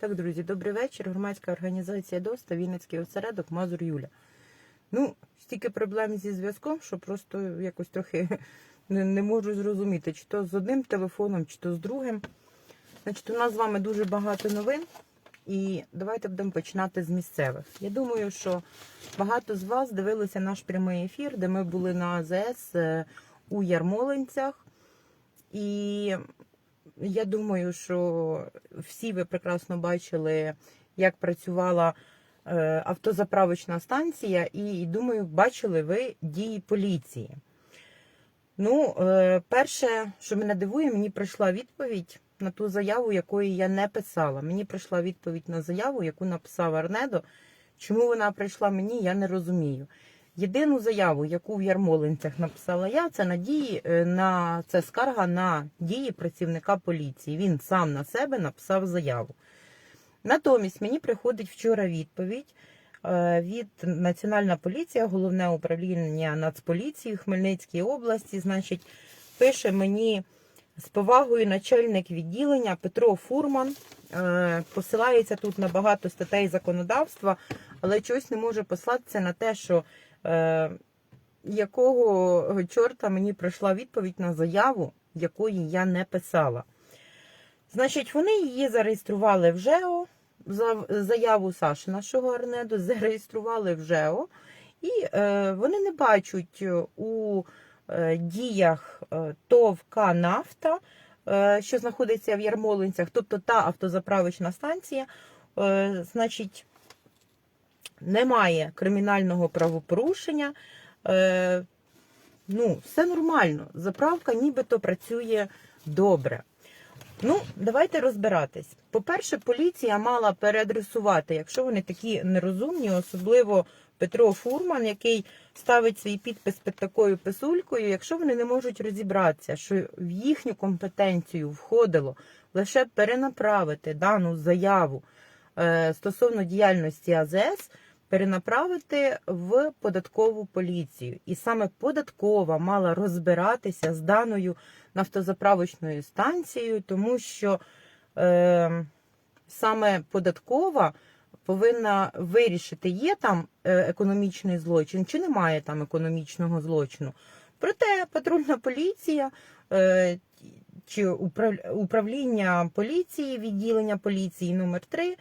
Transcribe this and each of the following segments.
Так, друзі, добрий вечір. Громадська організація ДОСТА, Вінницький осередок, Мазур Юля. Ну, стільки проблем зі зв'язком, що просто якось трохи не, не можу зрозуміти, чи то з одним телефоном, чи то з другим. Значить, у нас з вами дуже багато новин. І давайте будемо починати з місцевих. Я думаю, що багато з вас дивилися наш прямий ефір, де ми були на АЗС е, у Ярмолинцях. І я думаю, що всі ви прекрасно бачили, як працювала е, автозаправочна станція, і думаю, бачили ви дії поліції. Ну, е, перше, що мене дивує, мені прийшла відповідь на ту заяву, якої я не писала. Мені прийшла відповідь на заяву, яку написав Арнедо. Чому вона прийшла мені, я не розумію. Єдину заяву, яку в Ярмолинцях написала я, це надії е, на це скарга на дії працівника поліції. Він сам на себе написав заяву. Натомість мені приходить вчора відповідь е, від Національна поліція, головне управління Нацполіції Хмельницькій області. Значить, пише мені з повагою начальник відділення Петро Фурман. Е, Посилається тут на багато статей законодавства, але чогось не може послатися на те, що якого чорта мені прийшла відповідь на заяву, якої я не писала. Значить, вони її зареєстрували в ЖЕО, за- заяву Саші нашого Арнеду зареєстрували в ЖЕО, і е, вони не бачать у е, діях е, ТОВ «Нафта», е, що знаходиться в Ярмолинцях, тобто та автозаправочна станція, е, значить, немає кримінального правопорушення. Е, ну, все нормально. Заправка нібито працює добре. Ну, давайте розбиратись. По-перше, поліція мала переадресувати, якщо вони такі нерозумні, особливо Петро Фурман, який ставить свій підпис під такою писулькою, якщо вони не можуть розібратися, що в їхню компетенцію входило лише перенаправити дану заяву е, стосовно діяльності АЗС, перенаправити в податкову поліцію. І саме податкова мала розбиратися з даною нафтозаправочною станцією, тому що е, саме податкова повинна вирішити, є там е, економічний злочин чи немає там економічного злочину. Проте патрульна поліція е, чи управління поліції, відділення поліції номер 3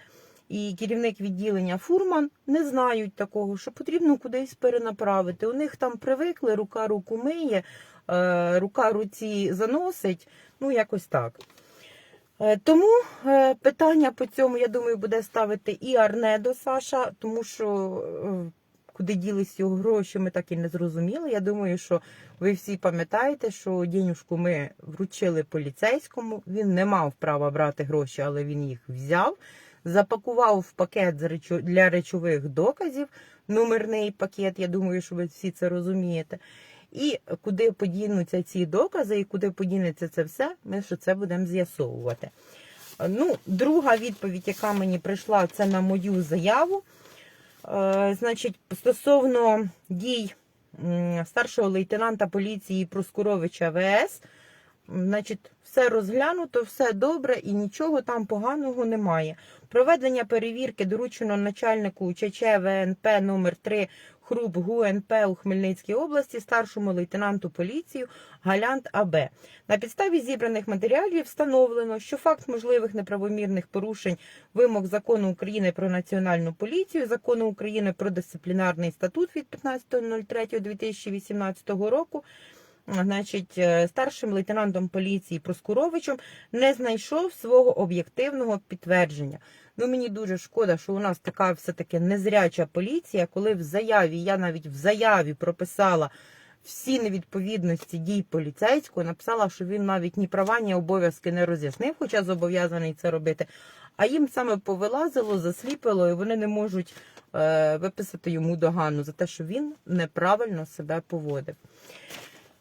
і керівник відділення Фурман не знають такого, що потрібно кудись перенаправити. У них там привикли, рука руку миє, е, рука руці заносить, ну якось так. Е, Тому е, питання по цьому, я думаю, буде ставити і Арнедо Саша, тому що куди ділись його гроші, ми так і не зрозуміли. Я думаю, що ви всі пам'ятаєте, що денюжку ми вручили поліцейському. Він не мав права брати гроші, але він їх взяв. Запакував в пакет для речових доказів, номерний пакет. Я думаю, що ви всі це розумієте. І куди подінуться ці докази, і куди подінеться це все, ми що це будемо з'ясовувати. Ну, друга відповідь, яка мені прийшла, це на мою заяву. Е, значить, стосовно дій старшого лейтенанта поліції Проскуровича ВС, значить, все розглянуто, все добре і нічого там поганого немає. Проведення перевірки доручено начальнику ЧЧ ВНП номер 3 ХРУП ГУНП у Хмельницькій області, старшому лейтенанту поліції Галянт АБ. На підставі зібраних матеріалів встановлено, що факт можливих неправомірних порушень вимог закону України про національну поліцію, закону України про дисциплінарний статут від 15.03.2018 року. Значить, е, старшим лейтенантом поліції Проскуровичем не знайшов свого об'єктивного підтвердження. Ну мені дуже шкода, що у нас така все-таки незряча поліція, коли в заяві, я навіть в заяві прописала всі невідповідності дій поліцейського, написала, що він навіть ні права, ні обов'язки не роз'яснив, хоча зобов'язаний це робити. А їм саме повилазило, засліпило, і вони не можуть е, виписати йому догану за те, що він неправильно себе поводив.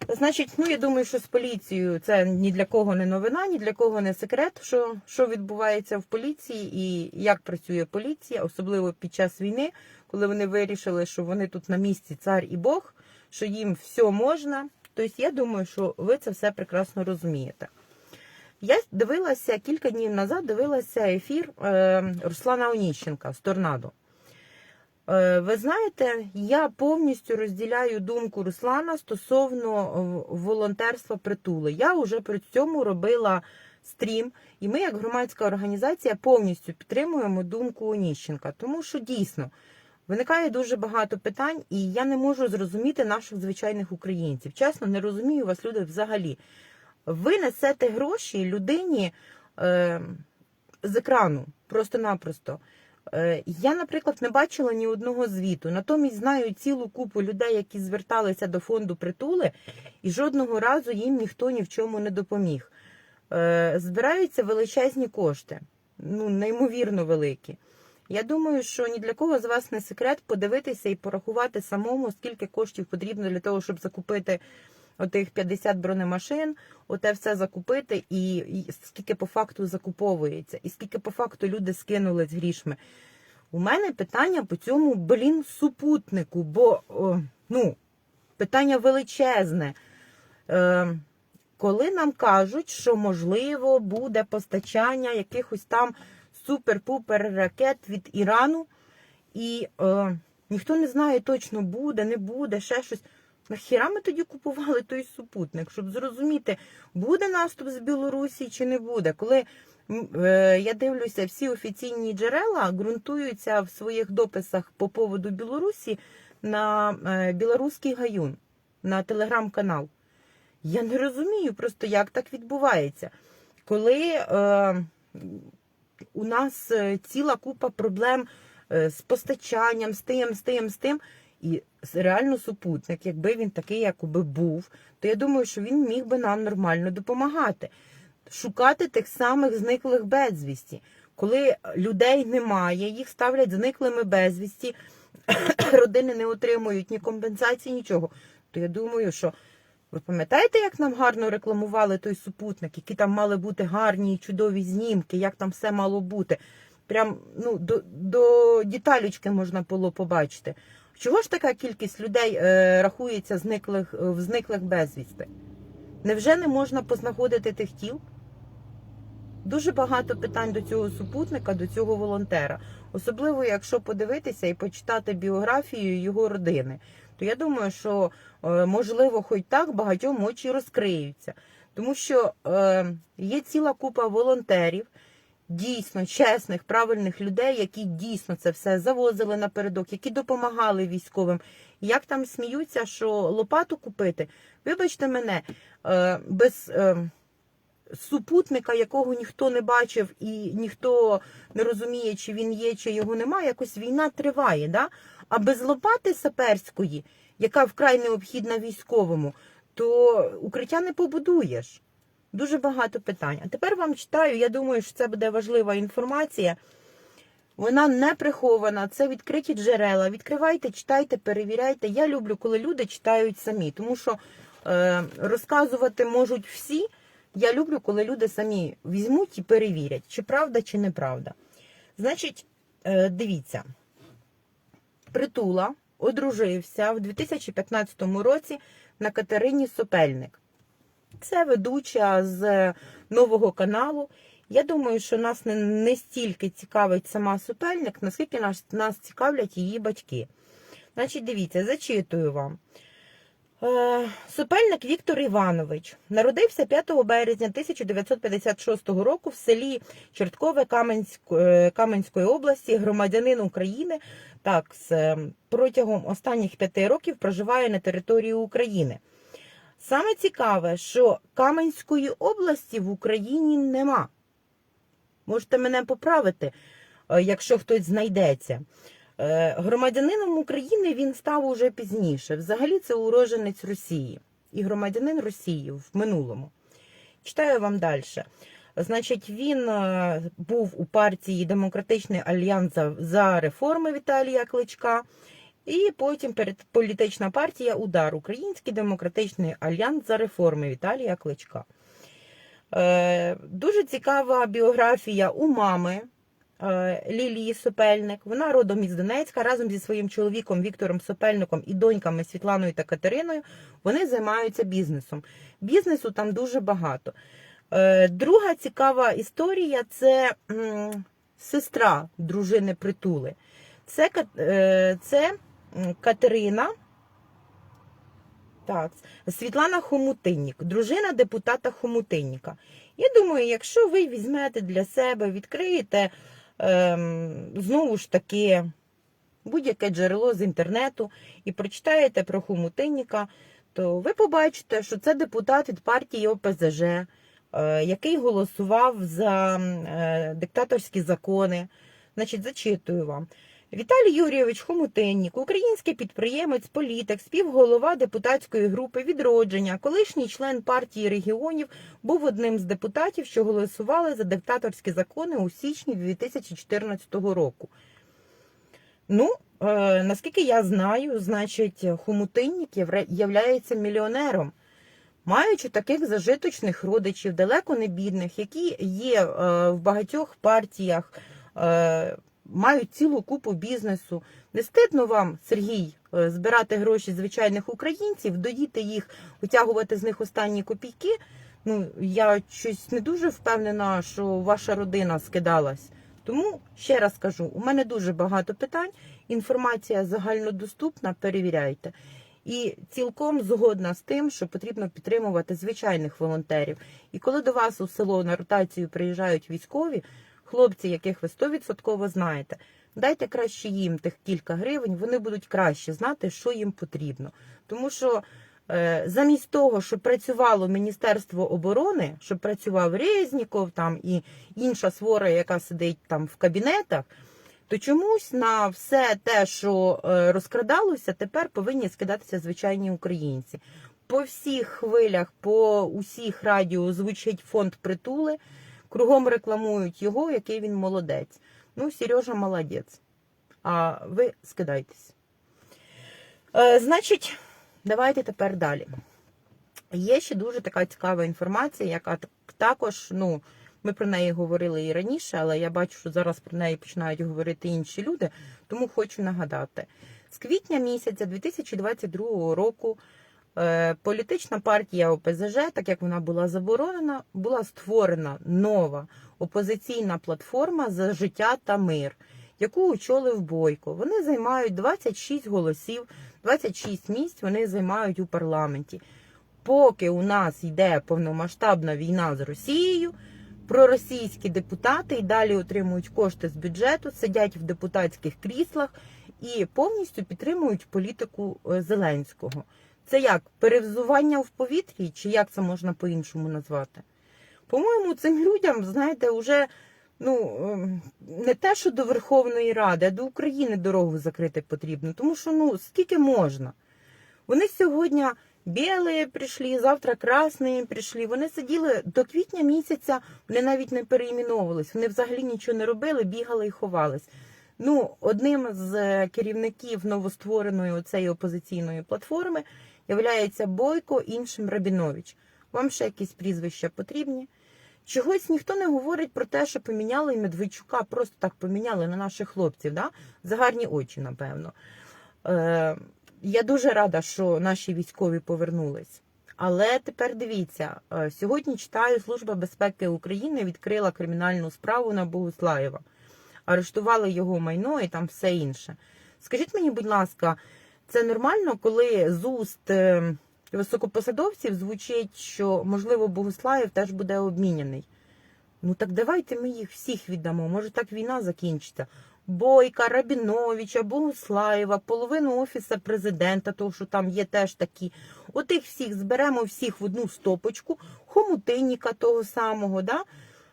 Значить, ну я думаю, що з поліцією це ні для кого не новина, ні для кого не секрет, що, що відбувається в поліції і як працює поліція, особливо під час війни, коли вони вирішили, що вони тут на місці цар і Бог, що їм все можна. Тобто, я думаю, що ви це все прекрасно розумієте. Я дивилася кілька днів назад, дивилася ефір е, Руслана Оніщенка з Торнадо. Е, ви знаєте, я повністю розділяю думку Руслана стосовно е, волонтерства притули. Я вже при цьому робила стрім, і ми, як громадська організація, повністю підтримуємо думку Оніщенка, тому що дійсно виникає дуже багато питань, і я не можу зрозуміти наших звичайних українців. Чесно, не розумію вас, люди, взагалі. Ви несете гроші людині е, з екрану, просто-напросто. Е, Я, наприклад, не бачила ні одного звіту. Натомість знаю цілу купу людей, які зверталися до фонду притули, і жодного разу їм ніхто ні в чому не допоміг. Е, Збираються величезні кошти, ну неймовірно великі. Я думаю, що ні для кого з вас не секрет подивитися і порахувати самому, скільки коштів потрібно для того, щоб закупити отих 50 бронемашин, оте все закупити, і, скільки по факту закуповується, і скільки по факту люди скинули з грішми. У мене питання по цьому, блін, супутнику, бо о, ну, питання величезне. Е, коли нам кажуть, що можливо буде постачання якихось там супер-пупер ракет від Ірану, і е, ніхто не знає точно буде, не буде, ще щось. Нахіра ми тоді купували той супутник, щоб зрозуміти, буде наступ з Білорусі чи не буде. Коли е, я дивлюся, всі офіційні джерела ґрунтуються в своїх дописах по поводу Білорусі на е, білоруський гаюн, на телеграм-канал. Я не розумію просто, як так відбувається. Коли е, у нас е, ціла купа проблем е, з постачанням, з тим, з тим, з тим. І реально супутник, якби він такий, якби був, то я думаю, що він міг би нам нормально допомагати. Шукати тих самих зниклих безвісті. Коли людей немає, їх ставлять зниклими безвісті, родини не отримують ні компенсації, нічого. То я думаю, що ви пам'ятаєте, як нам гарно рекламували той супутник, які там мали бути гарні і чудові знімки, як там все мало бути. Прям ну, до, до діталючки можна було побачити. Чого ж така кількість людей е, рахується зниклих, е, в зниклих безвісти? Невже не можна познаходити тих тіл? Дуже багато питань до цього супутника, до цього волонтера. Особливо, якщо подивитися і почитати біографію його родини, то я думаю, що е, можливо, хоч так багатьом очі розкриються. Тому що е, є ціла купа волонтерів, дійсно чесних, правильних людей, які дійсно це все завозили напередок, які допомагали військовим. Як там сміються, що лопату купити, вибачте мене, е, без. Е, супутника, якого ніхто не бачив і ніхто не розуміє, чи він є, чи його немає, якось війна триває. Да? А без лопати саперської, яка вкрай необхідна військовому, то укриття не побудуєш. Дуже багато питань. А тепер вам читаю, я думаю, що це буде важлива інформація. Вона не прихована, це відкриті джерела. Відкривайте, читайте, перевіряйте. Я люблю, коли люди читають самі, тому що е, розказувати можуть всі. Я люблю, коли люди самі візьмуть і перевірять, чи правда, чи неправда. Значить, е, дивіться, притула одружився в 2015 році на Катерині Сопельник. Це ведуча з нового каналу. Я думаю, що нас не, не стільки цікавить сама Сопельник, наскільки нас, нас цікавлять її батьки. Значить, дивіться, зачитую вам. Е, Супельник Віктор Іванович народився 5 березня 1956 року в селі Чорткове Каменськ- е, Каменської області, громадянин України. Так, з, е, протягом останніх п'яти років проживає на території України. Саме цікаве, що Каменської області в Україні нема. Можете мене поправити, е, якщо хтось знайдеться. Е, Громадянином України він став уже пізніше. Взагалі це уроженець Росії і громадянин Росії в минулому. Читаю вам далі. Значить, він е, був у партії Демократичний альянс за, за реформи Віталія Кличка. І потім перед політична партія Удар Український демократичний альянс за реформи Віталія Кличка. Е, дуже цікава біографія у мами е, Лілії Сопельник. Вона родом із Донецька разом зі своїм чоловіком Віктором Сопельником і доньками Світланою та Катериною. Вони займаються бізнесом. Бізнесу там дуже багато. Е, Друга цікава історія це м, сестра дружини притули. Це, е, це Катерина. Так, Світлана Хомутиннік, дружина депутата Хомутинніка. Я думаю, якщо ви візьмете для себе, відкриєте ем, знову ж таки будь-яке джерело з інтернету і прочитаєте про Хомутинніка, то ви побачите, що це депутат від партії ОПЗЖ, е, який голосував за е, диктаторські закони. Значить, зачитую вам. Віталій Юрійович Хомутиннік, український підприємець, політик, співголова депутатської групи відродження, колишній член партії регіонів, був одним з депутатів, що голосували за диктаторські закони у січні 2014 року. Ну, е, наскільки я знаю, значить, Хомутиннік являється мільйонером. Маючи таких зажиточних родичів, далеко не бідних, які є е, в багатьох партіях, е, мають цілу купу бізнесу. Не стидно вам, Сергій, е, збирати гроші звичайних українців, доїти їх, витягувати з них останні копійки. Ну, я щось не дуже впевнена, що ваша родина скидалась. Тому ще раз кажу: у мене дуже багато питань. Інформація загальнодоступна, перевіряйте. І цілком згодна з тим, що потрібно підтримувати звичайних волонтерів. І коли до вас у село на ротацію приїжджають військові, хлопці, яких ви 100% знаєте, дайте краще їм тих кілька гривень, вони будуть краще знати, що їм потрібно. Тому що е, замість того, щоб працювало Міністерство оборони, щоб працював Резніков там і інша свора, яка сидить там в кабінетах, то чомусь на все те, що е, розкрадалося, тепер повинні скидатися звичайні українці. По всіх хвилях, по усіх радіо звучить фонд притули, кругом рекламують його, який він молодець. Ну, Сережа молодець. А ви скидайтесь. Е, значить, давайте тепер далі. Є ще дуже така цікава інформація, яка також, ну, ми про неї говорили і раніше, але я бачу, що зараз про неї починають говорити інші люди, тому хочу нагадати. З квітня місяця 2022 року політична партія ОПЗЖ, так як вона була заборонена, була створена нова опозиційна платформа за життя та мир, яку очолив Бойко. Вони займають 26 голосів, 26 місць вони займають у парламенті. Поки у нас йде повномасштабна війна з Росією, проросійські депутати і далі отримують кошти з бюджету, сидять в депутатських кріслах і повністю підтримують політику е, Зеленського. Це як перевзування в повітрі, чи як це можна по-іншому назвати? По-моєму, цим людям, знаєте, вже ну ем, не те, що до Верховної Ради, а до України дорогу закрити потрібно. Тому що ну скільки можна? Вони сьогодні білі прийшли, завтра красні прийшли. Вони сиділи до квітня місяця, вони навіть не переіменовувались, вони взагалі нічого не робили, бігали і ховались. Ну, одним з е, керівників новоствореної оцеї опозиційної платформи являється Бойко, іншим Рабінович. Вам ще якісь прізвища потрібні? Чогось ніхто не говорить про те, що поміняли Медведчука, просто так поміняли на наших хлопців, да? за гарні очі, напевно. Е, я дуже рада, що наші військові повернулись. Але тепер дивіться, е, сьогодні читаю, Служба безпеки України відкрила кримінальну справу на Богуслаєва. Арештували його майно і там все інше. Скажіть мені, будь ласка, це нормально, коли з уст е, високопосадовців звучить, що можливо Богуслаєв теж буде обміняний? Ну так давайте ми їх всіх віддамо. Може так війна закінчиться. Бойка, Рабіновича, Богуслаєва, половину офіса президента, того що там є теж такі. Отих всіх зберемо всіх в одну стопочку, хомутинніка того самого, да?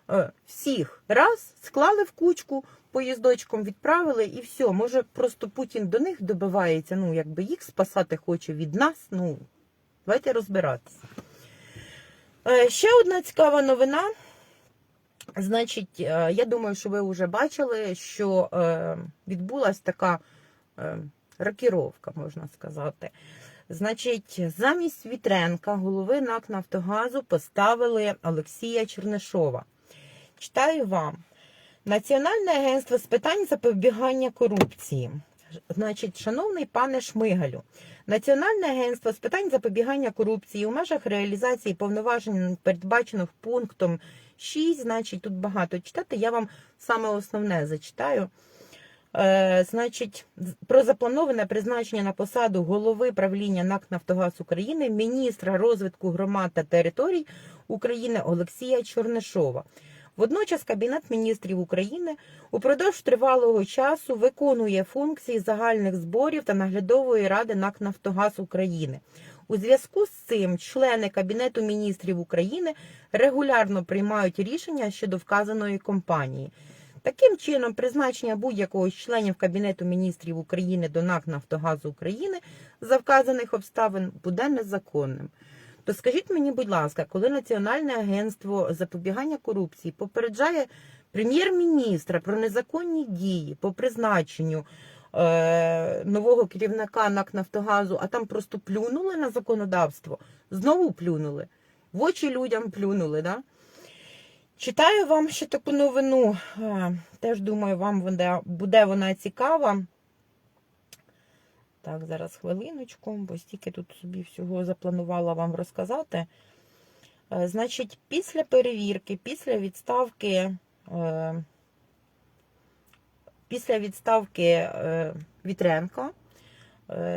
Е, всіх раз склали в кучку, поїздочком відправили і все. Може, просто Путін до них добивається, ну якби їх спасати хоче від нас. Ну, давайте розбиратися. Е, ще одна цікава новина. Значить, е, я думаю, що ви вже бачили, що е, відбулася така рокіровка, можна сказати. Значить, замість Вітренка, голови НАК Нафтогазу, поставили Олексія Чернишова. Читаю вам. Національне агентство з питань запобігання корупції Значить, шановний пане Шмигалю, Національне агентство з питань запобігання корупції у межах реалізації повноважень, передбачених пунктом 6, значить, тут багато читати, я вам саме основне зачитаю. Е, значить, про заплановане призначення на посаду голови правління НАК Нафтогаз України, міністра розвитку громад та територій України Олексія Чорнишова. Водночас Кабінет міністрів України упродовж тривалого часу виконує функції загальних зборів та наглядової ради НАК Нафтогаз України. У зв'язку з цим члени Кабінету міністрів України регулярно приймають рішення щодо вказаної компанії. Таким чином, призначення будь-якого з членів Кабінету міністрів України до НАК Нафтогазу України за вказаних обставин буде незаконним. То скажіть мені, будь ласка, коли Національне агентство запобігання корупції попереджає прем'єр-міністра про незаконні дії по призначенню е, нового керівника НАК Нафтогазу, а там просто плюнули на законодавство, знову плюнули, в очі людям плюнули, да? Читаю вам ще таку новину. е, Теж думаю, вам буде, буде вона цікава. Так, зараз хвилиночку, бо стільки тут собі всього запланувала вам розказати. Е, Значить, після перевірки, після відставки, е, після відставки е, Вітренка,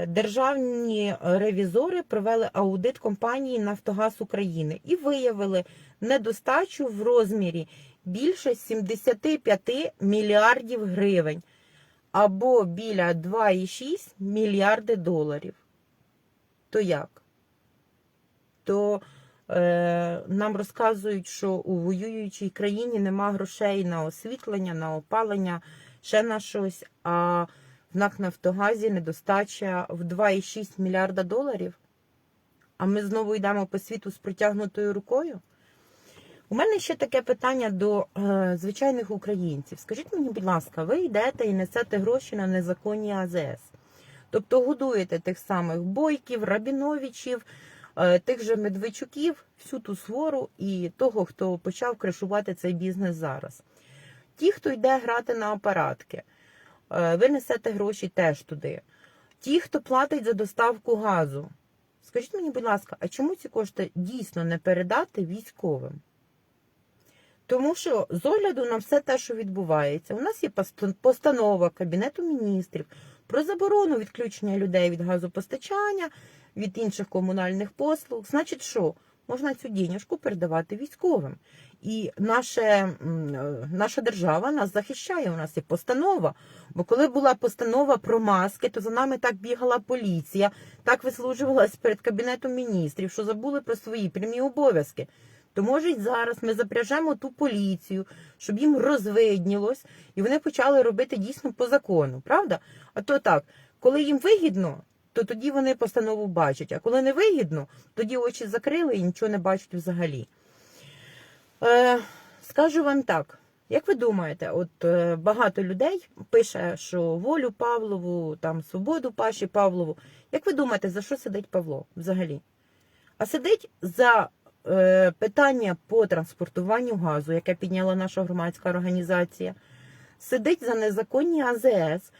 державні ревізори провели аудит компанії Нафтогаз України і виявили недостачу в розмірі більше 75 мільярдів гривень або біля 2,6 мільярди доларів. То як? То е, нам розказують, що у воюючій країні нема грошей на освітлення, на опалення, ще на щось, а в НАК Нафтогазі недостача в 2,6 мільярда доларів. А ми знову йдемо по світу з протягнутою рукою. У мене ще таке питання до е, звичайних українців. Скажіть мені, будь ласка, ви йдете і несете гроші на незаконні АЗС. Тобто годуєте тих самих бойків, рабіновичів, е, тих же медведчуків, всю ту свору і того, хто почав кришувати цей бізнес зараз. Ті, хто йде грати на апаратки, е, ви несете гроші теж туди. Ті, хто платить за доставку газу. Скажіть мені, будь ласка, а чому ці кошти дійсно не передати військовим? Тому що з огляду на все те, що відбувається, у нас є пост- постанова Кабінету міністрів про заборону відключення людей від газопостачання, від інших комунальних послуг. Значить, що можна цю дінюшку передавати військовим. І наше, е, наша держава нас захищає. У нас є постанова. Бо коли була постанова про маски, то за нами так бігала поліція, так вислужувалась перед кабінетом міністрів, що забули про свої прямі обов'язки. То може й зараз ми запряжемо ту поліцію, щоб їм розвиднілось, і вони почали робити дійсно по закону, правда? А то так, коли їм вигідно, то тоді вони постанову бачать. А коли не вигідно, тоді очі закрили і нічого не бачать взагалі. Е, скажу вам так. Як ви думаєте, от е, багато людей пише, що волю Павлову, там свободу Паші Павлову. Як ви думаєте, за що сидить Павло взагалі? А сидить за питання по транспортуванню газу, яке підняла наша громадська організація, сидить за незаконні АЗС,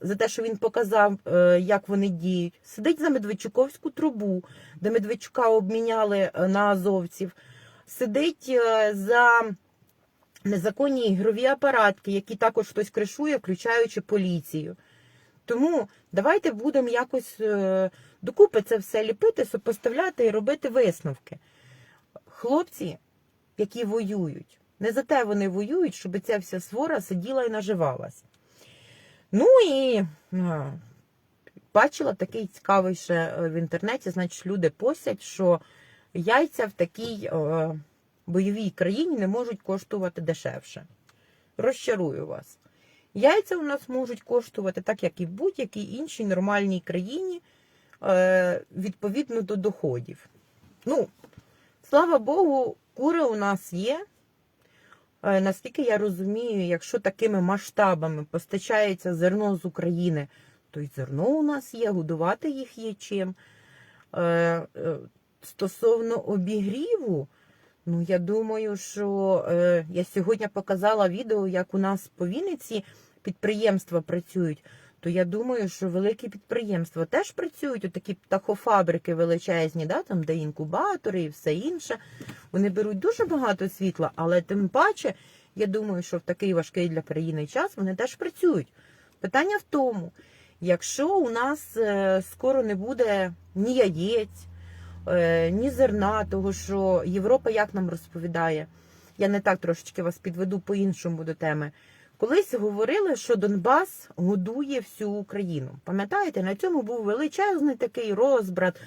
за те, що він показав, е, як вони діють, сидить за Медведчуковську трубу, де Медведчука обміняли е, на азовців, сидить е, за незаконні ігрові апаратки, які також хтось кришує, включаючи поліцію. Тому давайте будемо якось е, докупи це все ліпити, сопоставляти і робити висновки. Хлопці, які воюють, не за те вони воюють, щоб ця вся свора сиділа і наживалась. Ну і бачила такий цікавий ще е, в інтернеті, значить, люди постять, що яйця в такій е, бойовій країні не можуть коштувати дешевше. Розчарую вас. Яйця у нас можуть коштувати так, як і в будь-якій іншій нормальній країні, е, відповідно до доходів. Ну, слава Богу, кури у нас є. Е, Наскільки я розумію, якщо такими масштабами постачається зерно з України, то й зерно у нас є, годувати їх є чим. Е, е, Стосовно обігріву, ну я думаю, що я сьогодні показала відео, як у нас по Вінниці підприємства працюють. То я думаю, що великі підприємства теж працюють, отакі птахофабрики величезні, да, там, де інкубатори і все інше. Вони беруть дуже багато світла, але тим паче, я думаю, що в такий важкий для країни час вони теж працюють. Питання в тому, якщо у нас е, скоро не буде ні яєць, е, ні зерна, того що Європа як нам розповідає, я не так трошечки вас підведу по-іншому до теми. Колись говорили, що Донбас годує всю Україну. Пам'ятаєте, на цьому був величезний такий розбрат.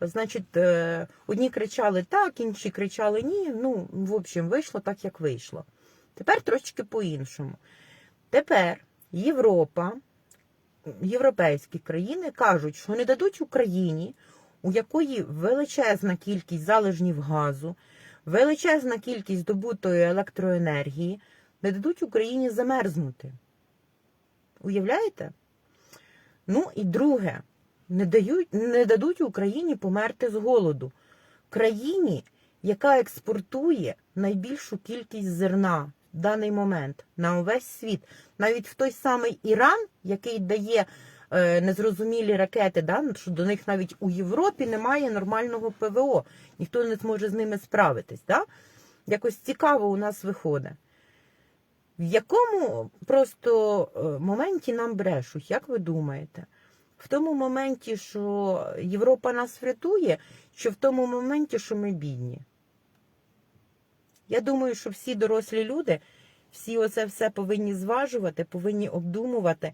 Значить, е, одні кричали так, інші кричали ні. Ну, в общем, вийшло так, як вийшло. Тепер трошечки по-іншому. Тепер Європа, європейські країни кажуть, що не дадуть Україні, у якої величезна кількість залежнів газу, величезна кількість добутої електроенергії, не дадуть Україні замерзнути. Уявляєте? Ну і друге, не, дають, не дадуть Україні померти з голоду. Країні, яка експортує найбільшу кількість зерна в даний момент на увесь світ, навіть в той самий Іран, який дає е, незрозумілі ракети, да, що до них навіть у Європі немає нормального ПВО, ніхто не зможе з ними справитись. Да? Якось цікаво у нас виходить. В якому просто е, моменті нам брешуть, як ви думаєте? В тому моменті, що Європа нас врятує, чи в тому моменті, що ми бідні? Я думаю, що всі дорослі люди, всі оце все повинні зважувати, повинні обдумувати,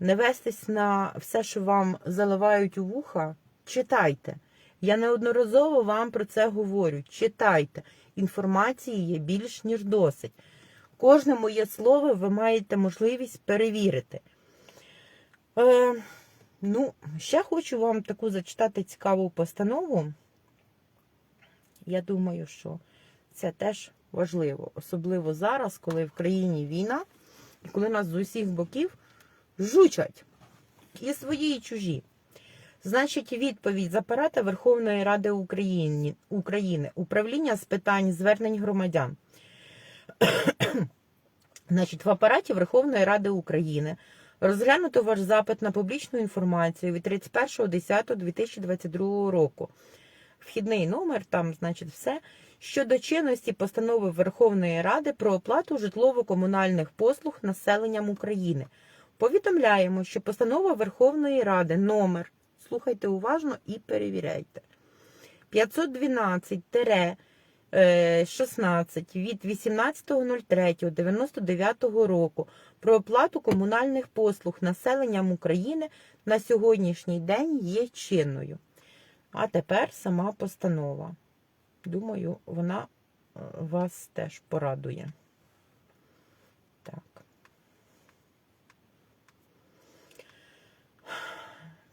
не вестись на все, що вам заливають у вуха. Читайте. Я неодноразово вам про це говорю. Читайте. Інформації є більш ніж досить. Кожне моє слово ви маєте можливість перевірити. Е, ну, ще хочу вам таку зачитати цікаву постанову. Я думаю, що це теж важливо, особливо зараз, коли в країні війна, і коли нас з усіх боків жучать і свої, і чужі. Значить, відповідь з апарата Верховної Ради України, України управління з питань звернень громадян. Значить, в апараті Верховної Ради України розглянуто ваш запит на публічну інформацію від 31.10.2022 року. Вхідний номер, там, значить, все. Щодо чинності постанови Верховної Ради про оплату житлово-комунальних послуг населенням України. Повідомляємо, що постанова Верховної Ради номер, слухайте уважно і перевіряйте. 512 16 від 18.03.99 року про оплату комунальних послуг населенням України на сьогоднішній день є чинною. А тепер сама постанова. Думаю, вона е, вас теж порадує. Так.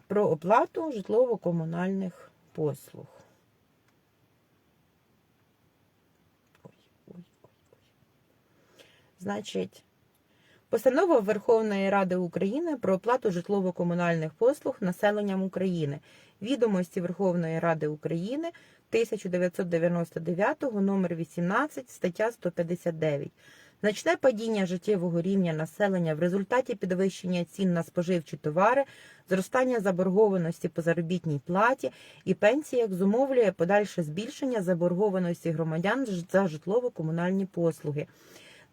Про оплату житлово-комунальних послуг. Значить, Постанова Верховної Ради України про оплату житлово-комунальних послуг населенням України. Відомості Верховної Ради України 1999 номер 18 стаття 159. Значне падіння життєвого рівня населення в результаті підвищення цін на споживчі товари, зростання заборгованості по заробітній платі і пенсіях зумовлює подальше збільшення заборгованості громадян за житлово-комунальні послуги.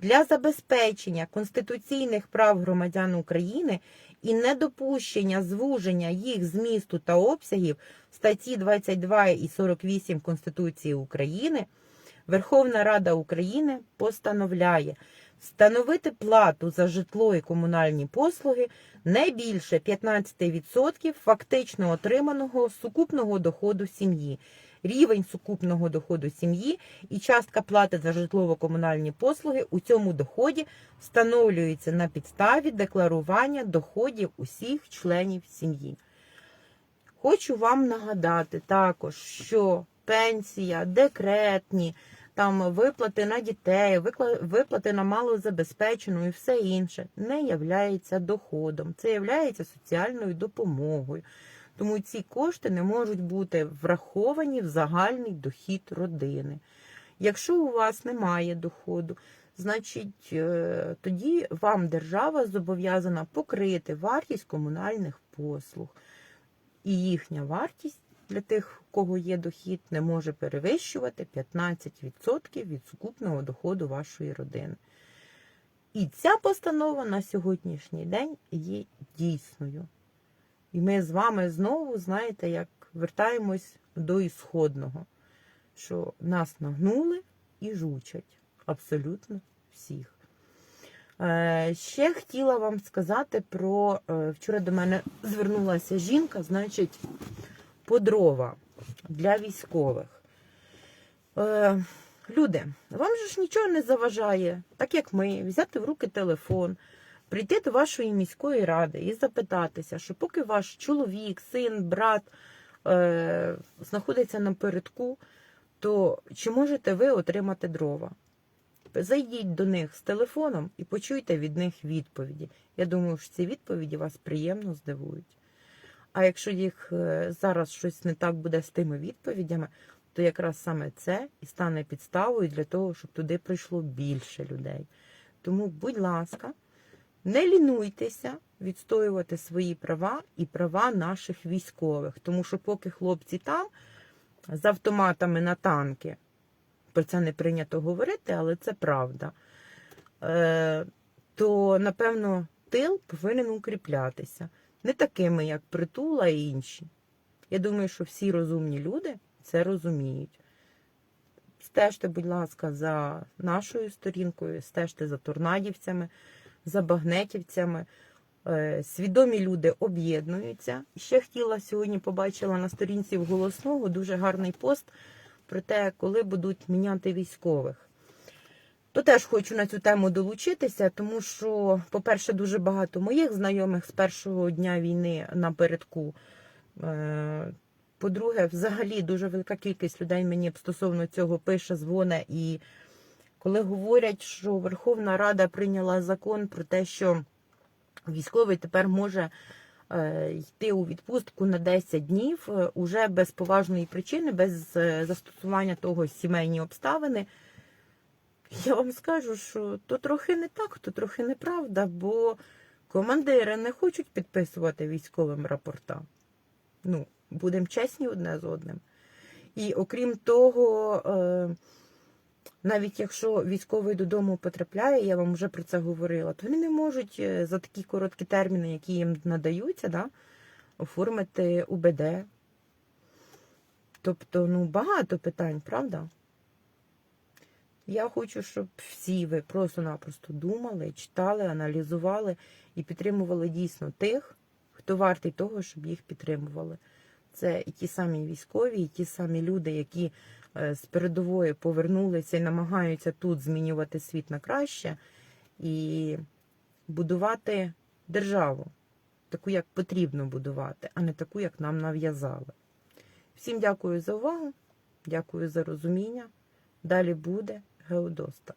Для забезпечення конституційних прав громадян України і недопущення звуження їх змісту та обсягів статті 22 і 48 Конституції України Верховна Рада України постановляє встановити плату за житло і комунальні послуги не більше 15% фактично отриманого сукупного доходу сім'ї рівень сукупного доходу сім'ї і частка плати за житлово-комунальні послуги у цьому доході встановлюється на підставі декларування доходів усіх членів сім'ї. Хочу вам нагадати також, що пенсія, декретні, там виплати на дітей, виплати на малозабезпечену і все інше не являється доходом. Це являється соціальною допомогою. Тому ці кошти не можуть бути враховані в загальний дохід родини. Якщо у вас немає доходу, значить, е, тоді вам держава зобов'язана покрити вартість комунальних послуг. І їхня вартість для тих, у кого є дохід, не може перевищувати 15% від сукупного доходу вашої родини. І ця постанова на сьогоднішній день є дійсною. І ми з вами знову, знаєте, як вертаємось до ісходного, що нас нагнули і жучать абсолютно всіх. Е, ще хотіла вам сказати про. е, Вчора до мене звернулася жінка, значить, по дрова для військових. Е, Люди, вам же ж нічого не заважає, так як ми, взяти в руки телефон, прийти до вашої міської ради і запитатися, що поки ваш чоловік, син, брат е, знаходиться на передку, то чи можете ви отримати дрова? Зайдіть до них з телефоном і почуйте від них відповіді. Я думаю, що ці відповіді вас приємно здивують. А якщо їх е, зараз щось не так буде з тими відповідями, то якраз саме це і стане підставою для того, щоб туди прийшло більше людей. Тому, будь ласка, не лінуйтеся відстоювати свої права і права наших військових, тому що поки хлопці там з автоматами на танки, про це не прийнято говорити, але це правда, е, то напевно тил повинен укріплятися. Не такими, як притула і інші. Я думаю, що всі розумні люди це розуміють. Стежте, будь ласка, за нашою сторінкою, стежте за торнадівцями, за багнетівцями. Е, Свідомі люди об'єднуються. Ще хотіла сьогодні побачила на сторінці в голосного дуже гарний пост про те, коли будуть міняти військових. То теж хочу на цю тему долучитися, тому що, по-перше, дуже багато моїх знайомих з першого дня війни напередку. Е, По-друге, взагалі дуже велика кількість людей мені стосовно цього пише, дзвоне. І коли говорять, що Верховна Рада прийняла закон про те, що військовий тепер може е, йти у відпустку на 10 днів е, уже без поважної причини, без е, застосування того сімейні обставини. Я вам скажу, що то трохи не так, то трохи неправда, бо командири не хочуть підписувати військовим рапорта. Ну, будемо чесні одне з одним. І окрім того, навіть якщо військовий додому потрапляє, я вам вже про це говорила, то вони не можуть е, за такі короткі терміни, які їм надаються, да, оформити УБД. Тобто, ну, багато питань, правда? Я хочу, щоб всі ви просто-напросто думали, читали, аналізували і підтримували дійсно тих, хто вартий того, щоб їх підтримували. Це і ті самі військові, і ті самі люди, які з передової повернулися і намагаються тут змінювати світ на краще і будувати державу, таку, як потрібно будувати, а не таку, як нам нав'язали. Всім дякую за увагу, дякую за розуміння. Далі буде Геодоста.